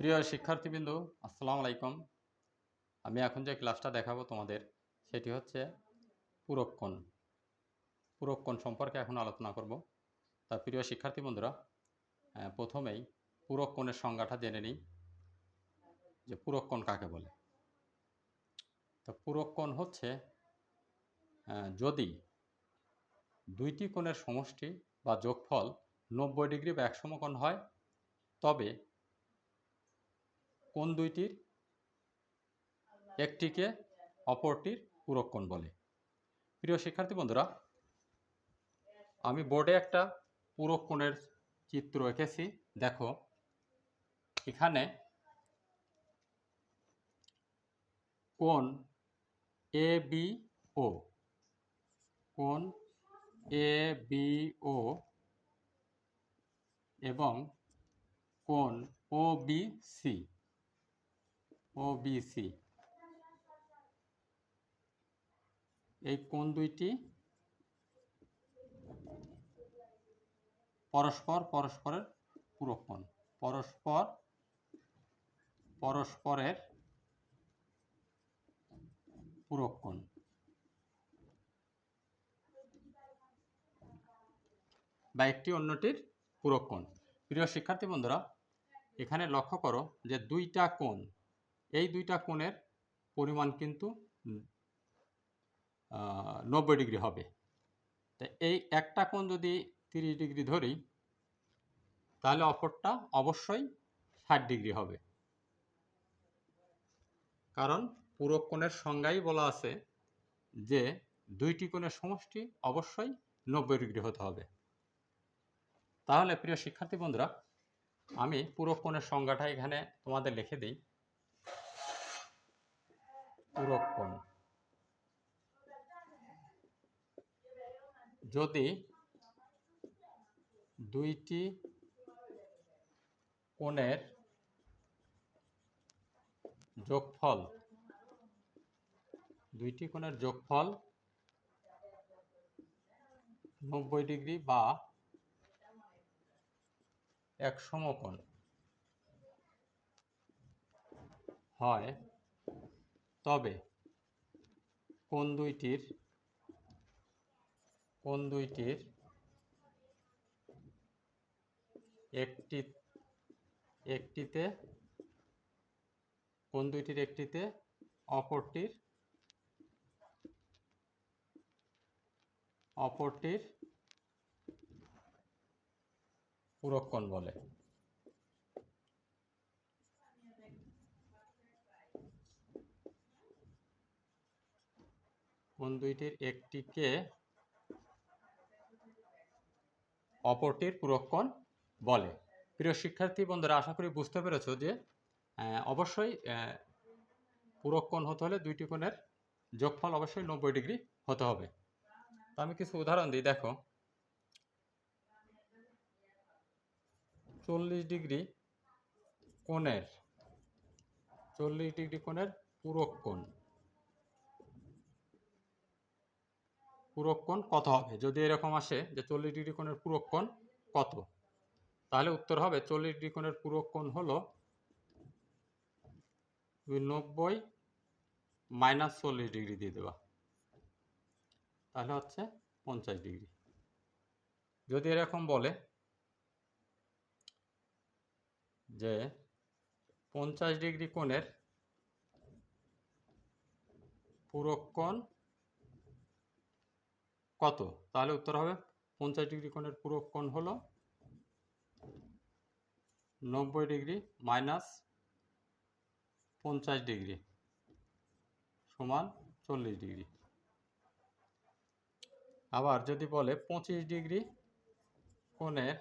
প্রিয় শিক্ষার্থীবৃন্দ, আসসালামু আলাইকুম। আমি এখন যে ক্লাসটা দেখাবো তোমাদের, সেটি হচ্ছে পুরক্ষণ। পুরক্ষণ সম্পর্কে এখন আলোচনা করব। তা প্রিয় শিক্ষার্থী বন্ধুরা প্রথমেই পুরক্ষণের সংজ্ঞাটা জেনে নিই, যে পুরক্ষণ কাকে বলে। তো পুরক্ষণ হচ্ছে যদি দুইটি কোণের সমষ্টি বা যোগফল নব্বই ডিগ্রি বা এক সমকোণ হয়, তবে কোন দুইটির? একটিকে অপরটির পুরক্ষণ বলে। প্রিয় শিক্ষার্থী বন্ধুরা, আমি বোর্ডে একটা পুরক্ষণের চিত্র এঁকেছি। দেখো, এখানে কোন এ বি ও কোন এ বি ও এবং কোন O B C. O B C এই কোন দুইটি? পরস্পর, পরস্পরের পুরক্ষণ পরস্পর, পরস্পরের পুরক্ষণ বা একটি অন্যটির পুরক্ষণ প্রিয় শিক্ষার্থী বন্ধুরা, এখানে লক্ষ্য করো যে দুইটা কোণ এই দুইটা কোণের পরিমাণ কিন্তু নব্বই ডিগ্রি হবে। তো এই একটা কোণ যদি তিরিশ ডিগ্রি ধরি, তাহলে অপরটা অবশ্যই ষাট ডিগ্রি হবে। কারণ পুরো কোণের সংজ্ঞাই বলা আছে যে দুইটি কোণের সমষ্টি অবশ্যই নব্বই ডিগ্রি হতে হবে। তাহলে প্রিয় শিক্ষার্থী বন্ধুরা, আমি পুরো কোণের সংজ্ঞাটা এখানে তোমাদের লিখে দিই। পুরক্ষণ যদি দুইটি কোণের যোগফল দুইটি কোণের যোগফল নব্বই ডিগ্রি বা এক সমকোণ হয় তবে কোন দুইটির কোন দুইটির একটি একটিতে কোন দুইটির একটিতে অপরটির অপরটির পুরক্ষণ বলে? কোন দুইটির একটিকে অপরটির পুরক্ষণ বলে? প্রিয় শিক্ষার্থী, বন্ধুরা, আশা করি বুঝতে পেরেছ যে অবশ্যই পুরক্ষণ হতে হলে দুইটি কোণের যোগফল অবশ্যই নব্বই ডিগ্রি হতে হবে। তো আমি কিছু উদাহরণ দিই, দেখো। চল্লিশ ডিগ্রি কোণের, চল্লিশ ডিগ্রি কোণের পুরক্ষণ। পুরক্ষণ কত হবে? যদি এরকম আসে যে চল্লিশ ডিগ্রি কোণের পুরক্ষণ কত? তাহলে উত্তর হবে চল্লিশ ডিগ্রি কোণের পুরক্ষণ হলো তুমি নব্বই মাইনাস চল্লিশ ডিগ্রি দিয়ে দেবা। তাহলে হচ্ছে পঞ্চাশ ডিগ্রি। যদি এরকম বলে যে পঞ্চাশ ডিগ্রি কোণের পুরক্ষণ কত? তাহলে উত্তর হবে পঞ্চাশ ডিগ্রি কোণের পুরক্ষণ হলো নব্বই ডিগ্রি মাইনাস পঞ্চাশ ডিগ্রি সমান চল্লিশ ডিগ্রি। আবার যদি বলে পঁচিশ ডিগ্রি কোণের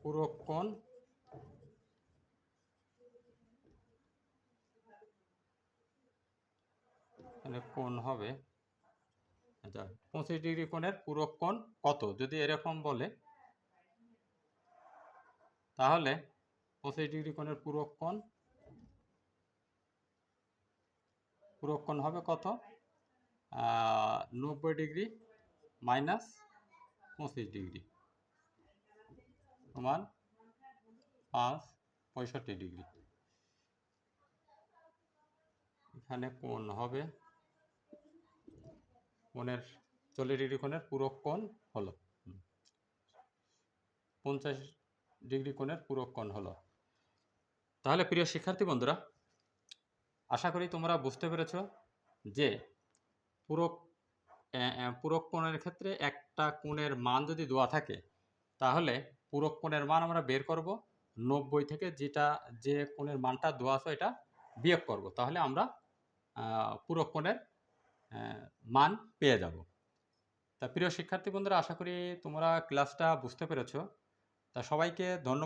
পুরো এখানে কোণ হবে আচ্ছা পঁচিশ ডিগ্রি কোণের পুরক্ষণ কত? যদি এরকম বলে, তাহলে পঁচিশ ডিগ্রি কোণের পুরক্ষণ পুরক্ষণ হবে কত? নব্বই ডিগ্রি মাইনাস পঁচিশ ডিগ্রি সমান পাঁচ পঁয়ষট্টি ডিগ্রি। এখানে কোণ হবে কোণের চল্লিশ ডিগ্রি কোণের পূরক কোণ হলো। পঞ্চাশ ডিগ্রি কোণের পূরক কোণ হলো। তাহলে প্রিয় শিক্ষার্থী বন্ধুরা, আশা করি তোমরা বুঝতে পেরেছ যে পূরক পূরক কোণের ক্ষেত্রে একটা কোণের মান যদি দেওয়া থাকে, তাহলে পূরক কোণের মান আমরা বের করব নব্বই থেকে যেটা, যে কোণের মানটা দেওয়া আছে এটা বিয়োগ করব। তাহলে আমরা পূরক কোণের মান পেয়ে যাব। তা প্রিয় শিক্ষার্থী বন্ধুরা, আশা করি তোমরা ক্লাসটা বুঝতে পেরেছ। তা সবাইকে ধন্যবাদ।